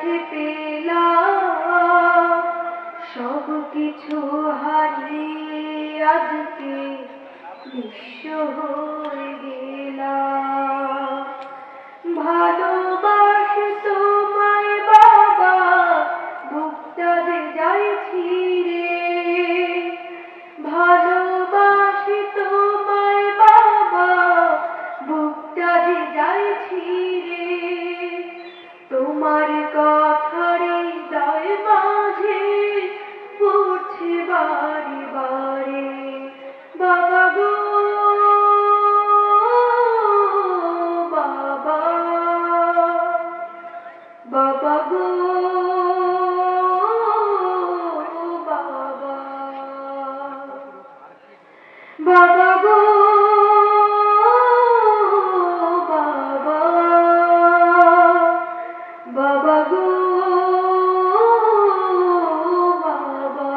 কাছে পেলাম। সব কিছু হারিয়ে আজকে বিশ্ব হয়ে গেলাম। বাবা গো বাবা। বাবা গো বাবা।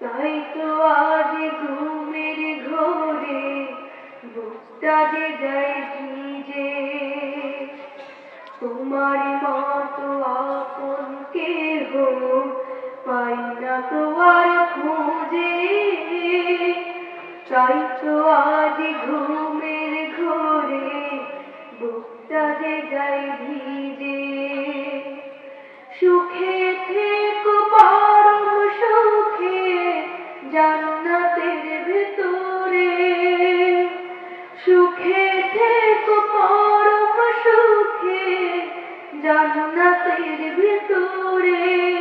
তাই তো আজ ঘুমের ঘোরে বুকটা যে যাই পাই না তো আর খুঁজে। তাই তো আজ ঘুমের ঘোরে, বুকটা যে যাই ভিজে। সুখে থেকো পরম সুখে, জান্নাতের ভেতরে। সুখে থেকো পরম সুখে, জান্নাতের ভেতরে।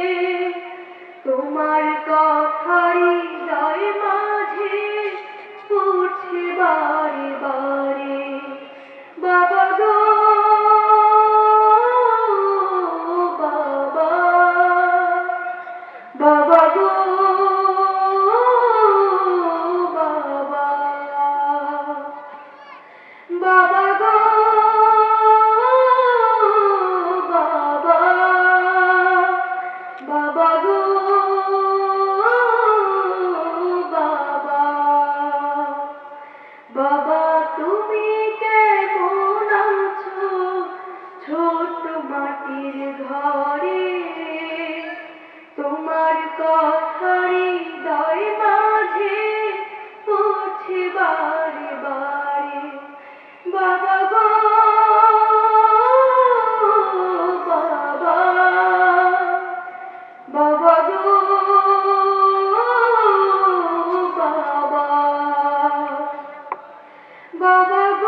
মাটির ঘরে তোমার কথার